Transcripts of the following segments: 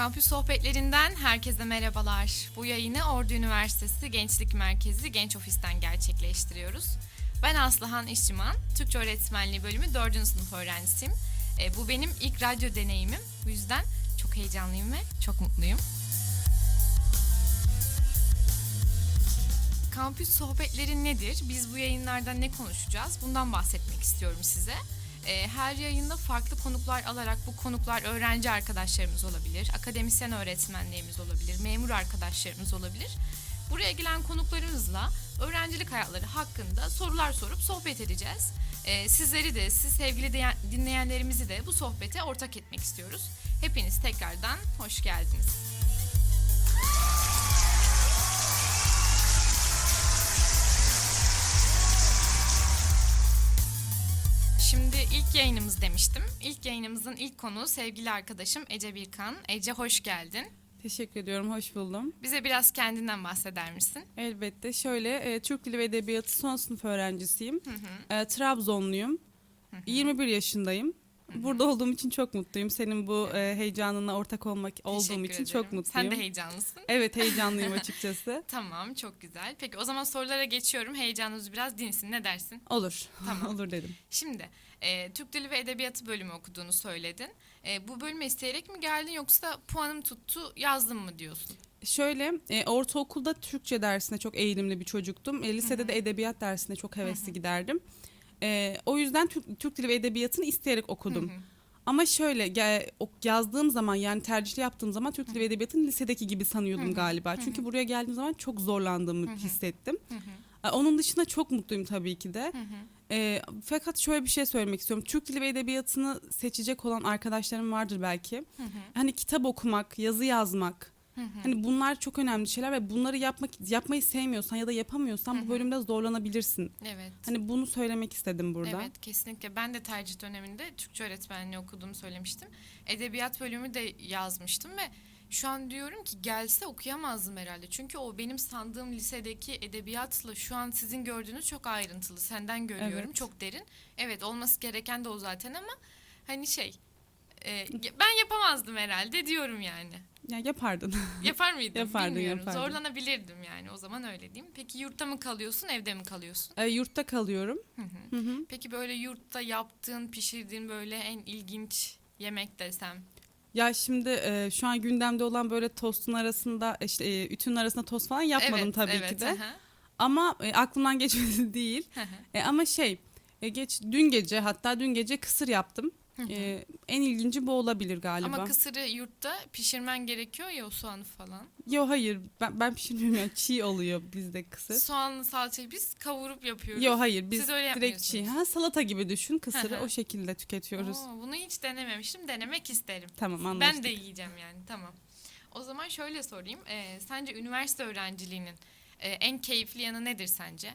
Kampüs sohbetlerinden herkese merhabalar. Bu yayını Ordu Üniversitesi Gençlik Merkezi Genç Ofis'ten gerçekleştiriyoruz. Ben Aslıhan İşçiman, Türkçe Öğretmenliği bölümü 4. sınıf öğrencisiyim. E, bu benim ilk radyo deneyimim. Bu yüzden çok heyecanlıyım ve çok mutluyum. Kampüs sohbetleri nedir? Biz bu yayınlarda ne konuşacağız? Bundan bahsetmek istiyorum size. Ee, Her yayında farklı konuklar alarak bu konuklar öğrenci arkadaşlarımız olabilir, akademisyen öğretmenlerimiz olabilir, memur arkadaşlarımız olabilir. Buraya gelen konuklarımızla öğrencilik hayatları hakkında sorular sorup sohbet edeceğiz. Ee, Sizleri de, siz sevgili dinleyenlerimizi de bu sohbete ortak etmek istiyoruz. Hepiniz tekrardan hoş geldiniz. İlk yayınımız demiştim. İlk yayınımızın ilk konuğu sevgili arkadaşım Ece Birkan. Ece hoş geldin. Teşekkür ediyorum, hoş buldum. Bize biraz kendinden bahseder misin? Elbette şöyle, e, Türk Dili ve Edebiyatı son sınıf öğrencisiyim. E, Trabzonluyum. 21 yaşındayım. Burada olduğum için çok mutluyum. Senin bu e, heyecanına ortak olmak olduğum Teşekkür için ederim. çok mutluyum. Sen de heyecanlısın. Evet, heyecanlıyım açıkçası. Tamam, çok güzel. Peki o zaman sorulara geçiyorum. Heyecanınız biraz dinsin. Ne dersin? Olur. Tamam. Olur dedim. Şimdi, e, Türk Dili ve Edebiyatı bölümü okuduğunu söyledin. E, bu bölüme isteyerek mi geldin yoksa puanım tuttu, yazdım mı diyorsun? Şöyle, e, ortaokulda Türkçe dersine çok eğilimli bir çocuktum. E, lisede de edebiyat dersine çok hevesli giderdim. E, o yüzden Türk, Türk Dili ve Edebiyatı'nı isteyerek okudum. Ama şöyle ge- o- yazdığım zaman yani tercihli yaptığım zaman Türk Dili ve Edebiyatı'nı lisedeki gibi sanıyordum galiba. Çünkü buraya geldiğim zaman çok zorlandığımı hissettim. E, Onun dışında çok mutluyum tabii ki de. E, fakat şöyle bir şey söylemek istiyorum. Türk Dili ve Edebiyatı'nı seçecek olan arkadaşlarım vardır belki. Hani kitap okumak, yazı yazmak. Hani bunlar çok önemli şeyler ve bunları yapmak yapmayı sevmiyorsan ya da yapamıyorsan bu bölümde zorlanabilirsin. Evet. Hani bunu söylemek istedim burada. Evet kesinlikle. Ben de tercih döneminde Türkçe öğretmenliği okuduğumu söylemiştim. Edebiyat bölümü de yazmıştım ve şu an diyorum ki gelse okuyamazdım herhalde. Çünkü o benim sandığım lisedeki edebiyatla şu an sizin gördüğünüz çok ayrıntılı. Senden görüyorum Evet. çok derin. Evet olması gereken de o zaten ama hani şey e, ben yapamazdım herhalde diyorum yani. Ya yapardın. Yapar mıydım Yapardın, bilmiyorum. yapardın. Zorlanabilirdim yani o zaman öyle diyeyim. Peki yurtta mı kalıyorsun evde mi kalıyorsun? E, yurtta kalıyorum. Hı hı. Hı hı. Peki böyle yurtta yaptığın, pişirdiğin böyle en ilginç yemek desem. Ya şimdi e, şu an gündemde olan böyle tostun arasında işte e, ütünün arasında tost falan yapmadım evet, tabii evet, ki de. hı hı, Ama e, aklımdan geçmedi değil. hı hı. E, ama şey e, geç dün gece hatta dün gece kısır yaptım. E, en ilginci bu olabilir galiba. Ama kısırı yurtta pişirmen gerekiyor ya o soğanı falan. Yo hayır ben, ben pişirmiyorum yani çiğ oluyor bizde kısır. Soğanlı salçayı biz kavurup yapıyoruz. Yo hayır biz Siz öyle direkt çiğ. Ha, salata gibi düşün kısırı o şekilde tüketiyoruz. Oo, bunu hiç denememiştim. Denemek isterim. Tamam anlaştık. Ben de yiyeceğim yani. Tamam. O zaman şöyle sorayım. Ee, sence üniversite öğrenciliğinin e, en keyifli yanı nedir sence?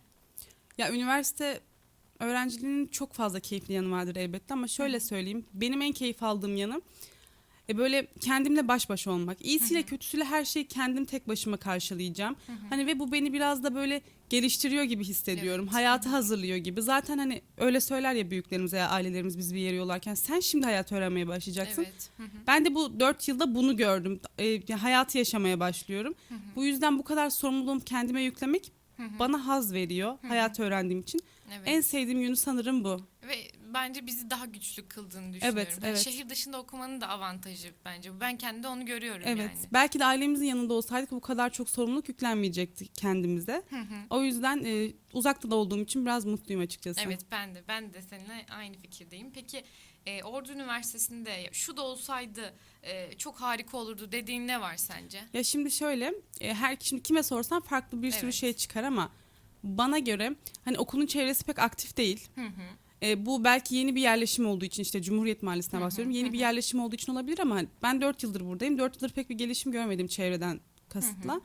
Ya üniversite öğrenciliğinin çok fazla keyifli yanı vardır elbette ama şöyle söyleyeyim. Benim en keyif aldığım yanı e böyle kendimle baş başa olmak. İyisiyle kötüsüyle her şeyi kendim tek başıma karşılayacağım. Hani ve bu beni biraz da böyle geliştiriyor gibi hissediyorum. Evet. Hayata hazırlıyor gibi. Zaten hani öyle söyler ya büyüklerimiz veya ailelerimiz biz bir yere yollarken sen şimdi hayat öğrenmeye başlayacaksın. Evet. Ben de bu dört yılda bunu gördüm. E, hayatı yaşamaya başlıyorum. Bu yüzden bu kadar sorumluluğum kendime yüklemek bana haz veriyor. Hayatı öğrendiğim için. Evet. En sevdiğim yönü sanırım bu. Bence bizi daha güçlü kıldığını düşünüyorum. Evet, Yani evet. Şehir dışında okumanın da avantajı bence. Ben kendi onu görüyorum Evet. yani. Belki de ailemizin yanında olsaydık bu kadar çok sorumluluk yüklenmeyecekti kendimize. O yüzden e, uzakta da olduğum için biraz mutluyum açıkçası. Evet ben de ben de seninle aynı fikirdeyim. Peki e, Ordu Üniversitesi'nde şu da olsaydı e, çok harika olurdu dediğin ne var sence? Ya şimdi şöyle, e, her şimdi kime sorsan farklı bir sürü Evet. şey çıkar ama bana göre hani okulun çevresi pek aktif değil. Hı hı. E, bu belki yeni bir yerleşim olduğu için işte Cumhuriyet Mahallesi'ne bahsediyorum. Yeni bir yerleşim olduğu için olabilir ama hani ben 4 yıldır buradayım. 4 yıldır pek bir gelişim görmedim çevreden kasıtla.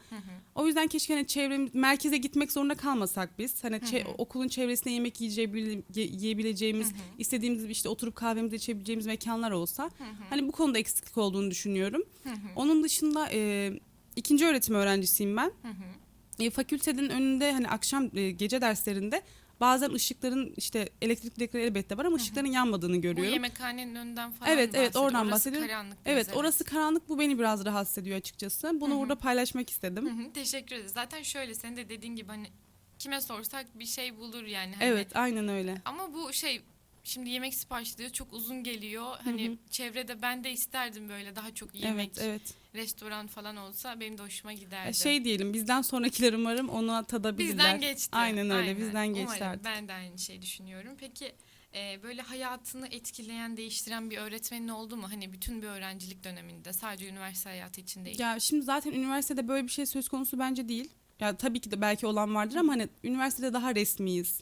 O yüzden keşke hani çevrem merkeze gitmek zorunda kalmasak biz. Hani çe- okulun çevresinde yemek yiyeceği- ye- yiyebileceğimiz, istediğimiz işte oturup kahvemizi içebileceğimiz mekanlar olsa. Hani bu konuda eksiklik olduğunu düşünüyorum. Onun dışında e, ikinci öğretim öğrencisiyim ben. E, fakültenin önünde hani akşam e, gece derslerinde bazen ışıkların işte elektrik direkleri elbette var ama ışıkların yanmadığını Bu görüyorum. yemekhanenin önünden falan Evet, evet, bahsediyor. oradan Orası bahsediyorum. karanlık biraz, Evet, orası karanlık bu beni biraz rahatsız ediyor açıkçası. Bunu burada paylaşmak istedim. Hı hı, Teşekkür ederiz. Zaten şöyle senin de dediğin gibi hani kime sorsak bir şey bulur yani. Hani Evet, aynen öyle. Ama bu şey şimdi yemek sipariş ediyor çok uzun geliyor. Hani Hı hı. çevrede ben de isterdim böyle daha çok yemek, Evet, evet. restoran falan olsa benim de hoşuma giderdi. Şey diyelim, bizden sonrakiler umarım onu tadabilirler. bizden geçti. Aynen öyle, bizden geçti Umarım. artık. Ben de aynı şeyi düşünüyorum. Peki e, böyle hayatını etkileyen, değiştiren bir öğretmenin oldu mu? Hani bütün bir öğrencilik döneminde sadece üniversite hayatı için değil. Ya şimdi zaten üniversitede böyle bir şey söz konusu bence değil. Ya tabii ki de belki olan vardır ama hani üniversitede daha resmiyiz.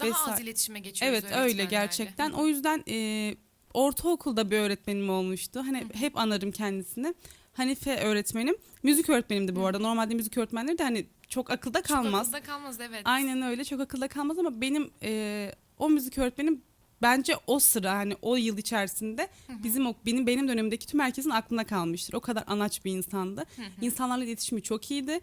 Daha vesaire. az iletişime geçiyoruz Evet öyle gerçekten. O yüzden e, ortaokulda bir öğretmenim olmuştu. Hani hep anarım kendisini. Hanife öğretmenim. Müzik öğretmenimdi bu arada. Normalde müzik öğretmenleri de hani çok akılda Çok kalmaz. akılda kalmaz evet. Aynen öyle çok akılda kalmaz ama benim e, o müzik öğretmenim bence o sıra hani o yıl içerisinde bizim o benim benim dönemimdeki tüm herkesin aklına kalmıştır. O kadar anaç bir insandı. İnsanlarla iletişimi çok iyiydi.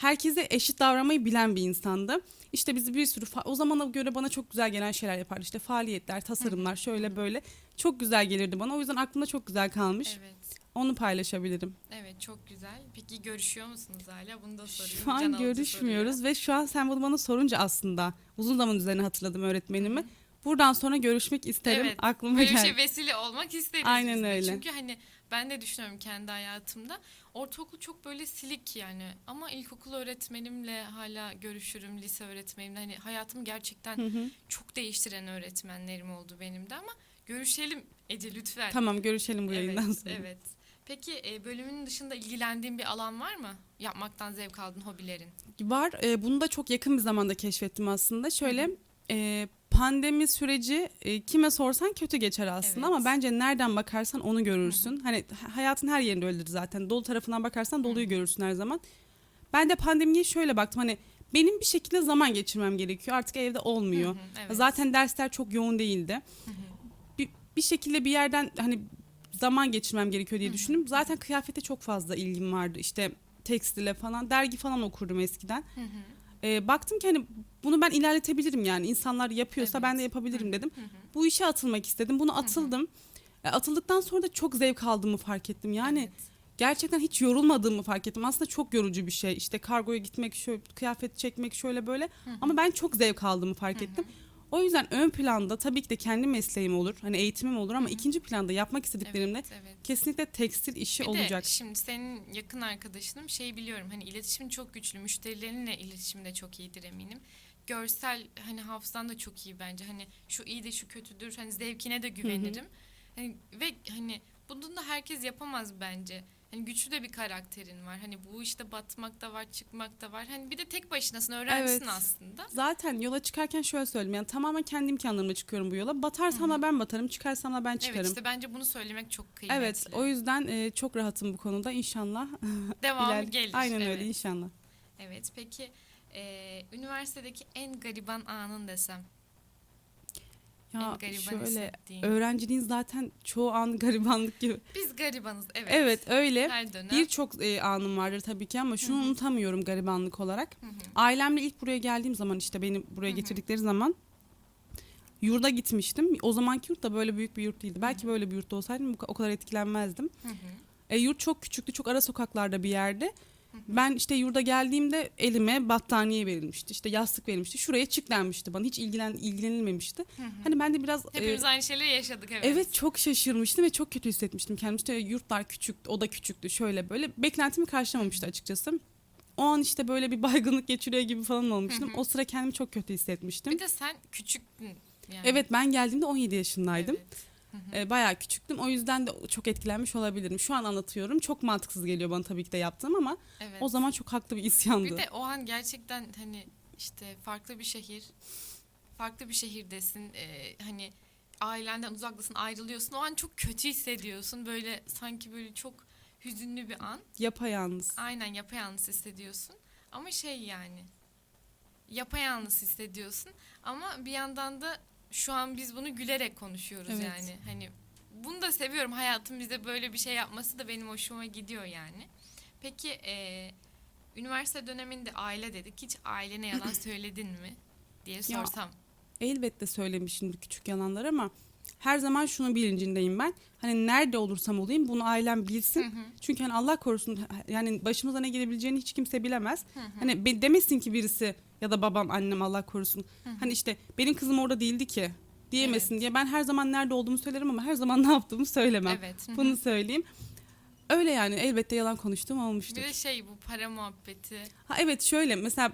Herkese eşit davranmayı bilen bir insandı. İşte bizi bir sürü o zamana göre bana çok güzel gelen şeyler yapardı. İşte faaliyetler, tasarımlar şöyle böyle çok güzel gelirdi bana. O yüzden aklımda çok güzel kalmış. Evet. Onu paylaşabilirim. Evet çok güzel. Peki görüşüyor musunuz hala? Bunu da sorayım. Şu Can an alıcı görüşmüyoruz ve şu an sen bunu bana sorunca aslında uzun zaman üzerine hatırladım öğretmenimi. Buradan sonra görüşmek isterim. Evet, Aklıma Böyle bir geldi. şey vesile olmak isteriz Aynen öyle. Çünkü hani ben de düşünüyorum kendi hayatımda. Ortaokul çok böyle silik yani. Ama ilkokul öğretmenimle hala görüşürüm. Lise öğretmenimle. Hani hayatımı gerçekten Hı hı. çok değiştiren öğretmenlerim oldu benim de ama görüşelim Ece lütfen. Tamam görüşelim bu yayından evet, sonra. evet. Peki e, bölümünün dışında ilgilendiğin bir alan var mı? Yapmaktan zevk aldığın hobilerin. Var. e, bunu da çok yakın bir zamanda keşfettim aslında. Şöyle e, pandemi süreci e, kime sorsan kötü geçer aslında Evet. ama bence nereden bakarsan onu görürsün. Hani ha- hayatın her yerinde öyledir zaten. Dolu tarafından bakarsan doluyu görürsün her zaman. Ben de pandemiye şöyle baktım hani benim bir şekilde zaman geçirmem gerekiyor. Artık evde olmuyor. Evet. Zaten dersler çok yoğun değildi. Bir, bir şekilde bir yerden hani zaman geçirmem gerekiyor diye düşündüm. Zaten kıyafete çok fazla ilgim vardı. İşte tekstile falan, dergi falan okurdum eskiden. Hı Ee, baktım ki hani bunu ben ilerletebilirim yani. İnsanlar yapıyorsa Evet. ben de yapabilirim dedim. Hı hı. Bu işe atılmak istedim. Bunu atıldım. E, atıldıktan sonra da çok zevk aldığımı fark ettim. Yani Evet. gerçekten hiç yorulmadığımı fark ettim. Aslında çok yorucu bir şey. İşte kargoya gitmek, şöyle kıyafet çekmek şöyle böyle. Ama ben çok zevk aldığımı fark ettim. O yüzden ön planda tabii ki de kendi mesleğim olur. Hani eğitimim olur ama ikinci planda yapmak istediklerimde Evet, evet. kesinlikle tekstil işi Bir olacak. de şimdi senin yakın arkadaşınım şey biliyorum hani iletişimin çok güçlü müşterilerinle iletişim de çok iyidir eminim. Görsel hani hafızan da çok iyi bence hani şu iyi de şu kötüdür hani zevkine de güvenirim. Hani ve hani bunu da herkes yapamaz bence. Hani güçlü de bir karakterin var. Hani bu işte batmak da var, çıkmak da var. Hani bir de tek başınasın, öğrencisin Evet. aslında. Zaten yola çıkarken şöyle söyleyeyim. Yani tamamen kendi imkanlarımla çıkıyorum bu yola. Batarsam da ben batarım, çıkarsam da ben çıkarım. Evet işte bence bunu söylemek çok kıymetli. Evet, o yüzden e, çok rahatım bu konuda inşallah. Devamı iler- gelir. Aynen evet. öyle inşallah. Evet peki e, üniversitedeki en gariban anın desem. Ya en gariban şöyle hissettiğin. öğrenciliğin zaten çoğu an garibanlık gibi. Biz garibanız evet. Evet, öyle. Her dönem. Birçok e, anım vardır tabii ki ama şunu unutamıyorum garibanlık olarak. Hı hı. Ailemle ilk buraya geldiğim zaman işte beni buraya getirdikleri zaman yurda gitmiştim. O zamanki yurt da böyle büyük bir yurt değildi. Belki böyle bir yurtta olsaydım o kadar etkilenmezdim. E, yurt çok küçüktü, çok ara sokaklarda bir yerde. Ben işte yurda geldiğimde elime battaniye verilmişti. işte yastık verilmişti. Şuraya çık denmişti bana. Hiç ilgilen ilgilenilmemişti. hı. Hani ben de biraz e, Hepimiz aynı şeyleri yaşadık evet. Evet çok şaşırmıştım ve çok kötü hissetmiştim kendimi. İşte yurtlar küçük, o da küçüktü şöyle böyle. Beklentimi karşılamamıştı açıkçası. O an işte böyle bir baygınlık geçiriyor gibi falan olmuştum. O sıra kendimi çok kötü hissetmiştim. Bir de sen küçüktün. Yani. Evet ben geldiğimde 17 yaşındaydım. Evet. Ee, bayağı küçüktüm. O yüzden de çok etkilenmiş olabilirim. Şu an anlatıyorum. Çok mantıksız geliyor bana tabii ki de yaptığım ama evet. o zaman çok haklı bir isyandı. Bir de o an gerçekten hani işte farklı bir şehir, farklı bir şehirdesin. e, hani ailenden uzaktasın, ayrılıyorsun. O an çok kötü hissediyorsun. Böyle sanki böyle çok hüzünlü bir an. Yapayalnız. Aynen yapayalnız hissediyorsun. Ama şey yani yapayalnız hissediyorsun. Ama bir yandan da şu an biz bunu gülerek konuşuyoruz Evet. yani. Hani bunu da seviyorum. Hayatım bize böyle bir şey yapması da benim hoşuma gidiyor yani. Peki e, üniversite döneminde aile dedik. Hiç ailene yalan söyledin mi? diye sorsam. Elbette söylemişimdir küçük yalanlar ama her zaman şunun bilincindeyim ben. Hani nerede olursam olayım bunu ailem bilsin. Çünkü hani Allah korusun yani başımıza ne gelebileceğini hiç kimse bilemez. Hani be- demesin ki birisi ya da babam annem Allah korusun. Hani işte benim kızım orada değildi ki diyemesin Evet. diye ben her zaman nerede olduğumu söylerim ama her zaman ne yaptığımı söylemem. Evet. hı hı. Bunu söyleyeyim. Öyle yani elbette yalan konuştuğum olmuştur. Bir de şey bu para muhabbeti. Ha evet şöyle mesela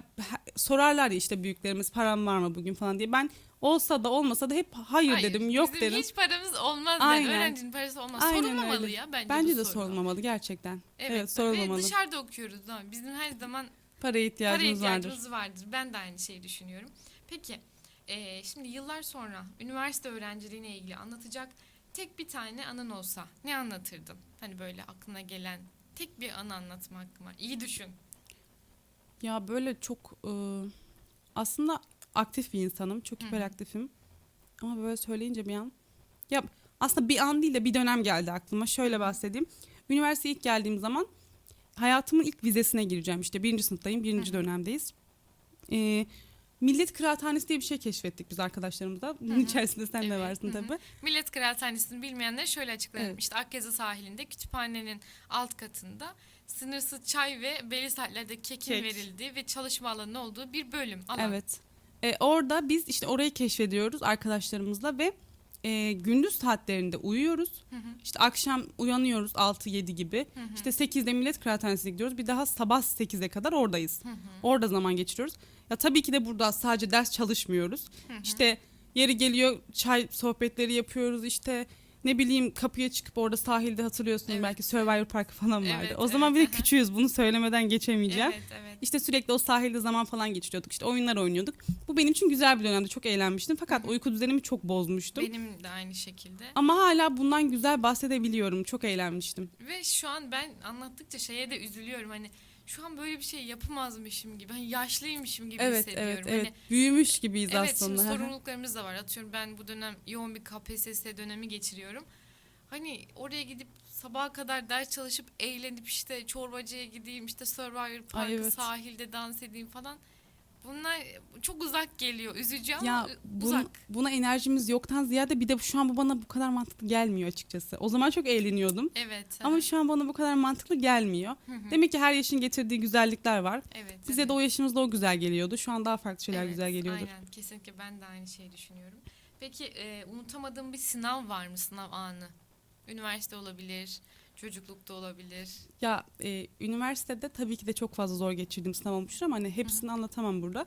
sorarlar ya işte büyüklerimiz param var mı bugün falan diye. Ben olsa da olmasa da hep hayır, Hayır, dedim yok bizim dedim. hiç paramız olmaz Aynen. dedi. Öğrencinin parası olmaz. Aynen sorulmamalı öyle. ya bence. Bence de soru. sorulmamalı gerçekten. Evet, Evet, sorulmamalı. Ve dışarıda okuyoruz da bizim her zaman para ihtiyacımız vardır. ihtiyacımız vardır. Ben de aynı şeyi düşünüyorum. Peki eee, şimdi yıllar sonra üniversite öğrenciliğine ilgili anlatacak tek bir tane anın olsa ne anlatırdın? Hani böyle aklına gelen tek bir anı anlatma hakkım var. İyi düşün. Ya böyle çok e, aslında aktif bir insanım. Çok Hı hı. hiperaktifim. Ama böyle söyleyince bir an. Ya aslında bir an değil de bir dönem geldi aklıma. Şöyle bahsedeyim. Üniversiteye ilk geldiğim zaman hayatımın ilk vizesine gireceğim. İşte birinci sınıftayım. Birinci Hı hı. dönemdeyiz. E, Millet Kıraathanesi diye bir şey keşfettik biz arkadaşlarımızla. Bunun içerisinde sen de varsın hı hı. tabii. Millet Kıraathanesi'ni bilmeyenlere şöyle açıklayalım. Evet. İşte Akyazı sahilinde kütüphanenin alt katında sınırsız çay ve belli saatlerde kekin Kek. verildiği ve çalışma alanı olduğu bir bölüm. Alan. Evet. E, orada biz işte orayı keşfediyoruz arkadaşlarımızla ve e, gündüz saatlerinde uyuyoruz. Hı hı. İşte akşam uyanıyoruz 6-7 gibi. Hı hı. İşte 8'de Millet Kıraathanesi'ne gidiyoruz. Bir daha sabah 8'e kadar oradayız. Hı hı. Orada zaman geçiriyoruz. Ya tabii ki de burada sadece ders çalışmıyoruz. Hı hı. İşte yeri geliyor çay sohbetleri yapıyoruz. İşte ne bileyim kapıya çıkıp orada sahilde hatırlıyorsunuz Evet. belki Survivor Parkı falan vardı. Evet, o zaman evet, bir de küçüğüz bunu söylemeden geçemeyeceğim. Evet, evet. İşte sürekli o sahilde zaman falan geçiriyorduk. İşte oyunlar oynuyorduk. Bu benim için güzel bir dönemdi. Çok eğlenmiştim. Fakat uyku düzenimi çok bozmuştum. Benim de aynı şekilde. Ama hala bundan güzel bahsedebiliyorum. Çok eğlenmiştim. Ve şu an ben anlattıkça şeye de üzülüyorum. Hani şu an böyle bir şey yapamazmışım gibi. Hani yaşlıymışım gibi Evet, hissediyorum. evet, evet. Hani Büyümüş gibiyiz Evet aslında. şimdi Hı hı. sorumluluklarımız da var. Atıyorum ben bu dönem yoğun bir KPSS dönemi geçiriyorum. Hani oraya gidip sabaha kadar ders çalışıp eğlenip işte çorbacıya gideyim işte Survivor Parkı evet. sahilde dans edeyim falan. Bunlar çok uzak geliyor. Üzücü ama ya bun- uzak. buna enerjimiz yoktan ziyade bir de şu an bu bana bu kadar mantıklı gelmiyor açıkçası. O zaman çok eğleniyordum. Evet. Ama şu an bana bu kadar mantıklı gelmiyor. Hı hı. Demek ki her yaşın getirdiği güzellikler var. evet, Bize evet. de o yaşımızda o güzel geliyordu. Şu an daha farklı şeyler Evet, güzel geliyordur. Aynen kesinlikle ben de aynı şeyi düşünüyorum. Peki e, unutamadığın bir sınav var mı sınav anı? Üniversite olabilir, çocuklukta olabilir. Ya e, üniversitede tabii ki de çok fazla zor geçirdiğim sınav olmuştur ama hani hepsini anlatamam burada.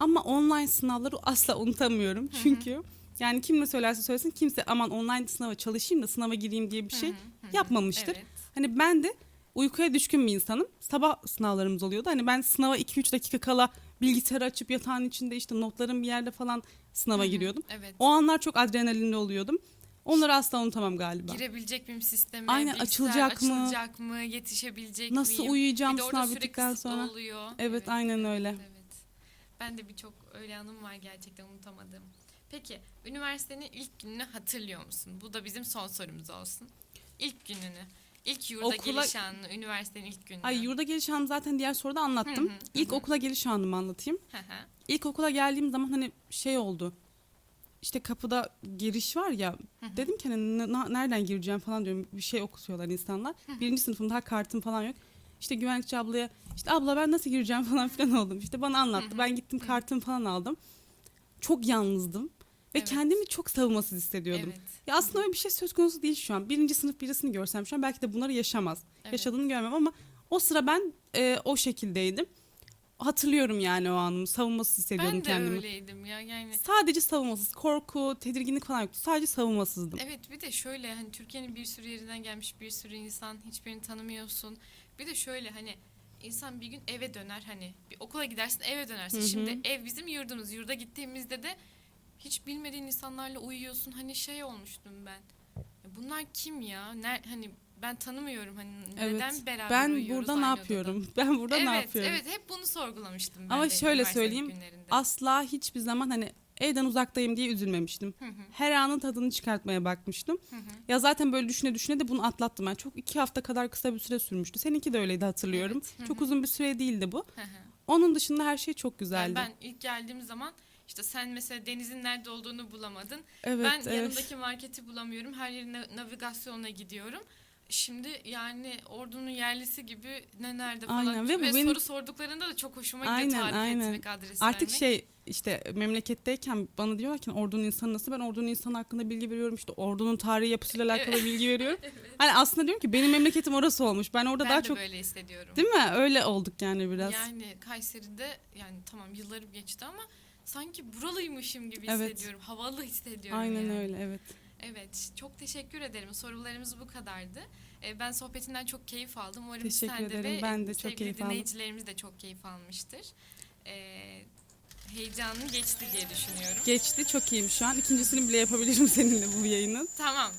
Ama online sınavları asla unutamıyorum. Çünkü yani kim ne söylerse söylesin kimse aman online sınava çalışayım da sınava gireyim diye bir şey Hı hı, hı hı. yapmamıştır. Evet. Hani ben de uykuya düşkün bir insanım. Sabah sınavlarımız oluyordu. Hani ben sınava 2-3 dakika kala bilgisayarı açıp yatağın içinde işte notlarım bir yerde falan sınava Hı hı, giriyordum. Evet. O anlar çok adrenalinli oluyordum. Onları asla unutamam galiba. Girebilecek miyim sisteme? Aynen, Bilgisayar açılacak mı? Açılacak mı? Yetişebilecek Nasıl miyim? uyuyacağım de orada sınav bittikten sonra? oluyor. Evet, aynen öyle. Evet. Ben de birçok öyle anım var gerçekten unutamadığım. Peki üniversitenin ilk gününü hatırlıyor musun? Bu da bizim son sorumuz olsun. İlk gününü. İlk yurda Okula- geliş anını, üniversitenin ilk gününü. Ay yurda geliş anı zaten diğer soruda anlattım. Hı hı, hı İlk hı. okula geliş anımı anlatayım. Hı hı. İlk okula geldiğim zaman hani şey oldu. İşte kapıda giriş var ya. Hı hı. Dedim ki hani na- nereden gireceğim falan diyorum. Bir şey okutuyorlar insanlar. Birinci sınıfım daha kartım falan yok. İşte güvenlikçi ablaya işte abla ben nasıl gireceğim falan filan oldum. İşte bana anlattı. Ben gittim kartımı falan aldım. Çok yalnızdım. Ve Evet. kendimi çok savunmasız hissediyordum. Evet. Ya aslında öyle bir şey söz konusu değil şu an. Birinci sınıf birisini görsem şu an belki de bunları yaşamaz. Evet. Yaşadığını görmem ama o sıra ben e, o şekildeydim. Hatırlıyorum yani o anımı. Savunmasız hissediyordum Ben de kendimi. öyleydim ya yani. Sadece savunmasız. Korku, tedirginlik falan yoktu. Sadece savunmasızdım. Evet bir de şöyle hani Türkiye'nin bir sürü yerinden gelmiş bir sürü insan hiçbirini tanımıyorsun. Bir de şöyle hani insan bir gün eve döner hani bir okula gidersin eve dönersin. Hı hı. Şimdi ev bizim yurdumuz. Yurda gittiğimizde de hiç bilmediğin insanlarla uyuyorsun. Hani şey olmuştum ben. Ya Bunlar kim ya? Ne, hani ben tanımıyorum hani Evet. neden beraber Ben burada ne odada? yapıyorum? Ben burada evet, ne yapıyorum? Evet hep bunu sorgulamıştım ben Ama de şöyle söyleyeyim, günlerinde. Asla hiçbir zaman hani evden uzaktayım diye üzülmemiştim. Hı hı, Her anın tadını çıkartmaya bakmıştım. hı hı. Ya zaten böyle düşüne düşüne de bunu atlattım ben. Çok iki hafta kadar kısa bir süre sürmüştü. Seninki de öyleydi hatırlıyorum. Evet, hı Çok hı. uzun bir süre değildi bu. Hı hı. Onun dışında her şey çok güzeldi. Yani ben ilk geldiğim zaman İşte sen mesela denizin nerede olduğunu bulamadın. Evet, ben evet. yanımdaki marketi bulamıyorum. Her yerin na- navigasyonuna gidiyorum. Şimdi yani ordunun yerlisi gibi ne nerede falan. Aynen, ve Ve, benim- soru sorduklarında da çok hoşuma gidiyor Aynen, tarif aynen. etmek, adres Artık vermek. şey işte memleketteyken bana diyorlar ki ordunun insanı nasıl ben ordunun insanı hakkında bilgi veriyorum işte ordunun tarihi yapısıyla alakalı bilgi veriyorum. Hani aslında diyorum ki benim memleketim orası olmuş. Ben orada ben daha de çok böyle hissediyorum. değil mi? Öyle olduk yani biraz. Yani Kayseri'de yani tamam yıllarım geçti ama sanki buralıymışım gibi Evet. hissediyorum. Havalı hissediyorum Aynen yani. öyle evet. Evet, çok teşekkür ederim. Sorularımız bu kadardı. Ee, Ben sohbetinden çok keyif aldım. Umarım Teşekkür sen de ederim. ve Ben de çok sevgili keyif aldım. dinleyicilerimiz de çok keyif almıştır. Ee, heyecanın geçti diye düşünüyorum. Geçti çok iyiyim şu an. İkincisini bile yapabilirim seninle bu yayının. Tamam.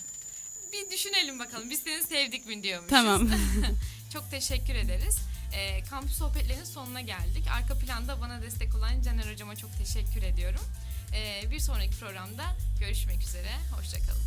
Bir düşünelim bakalım. Biz seni sevdik mi diyormuşuz. Tamam. Çok teşekkür ederiz. Ee, kampüs sohbetlerinin sonuna geldik. Arka planda bana destek olan Caner Hocama çok teşekkür ediyorum. Ee, bir sonraki programda görüşmek üzere. Hoşçakalın.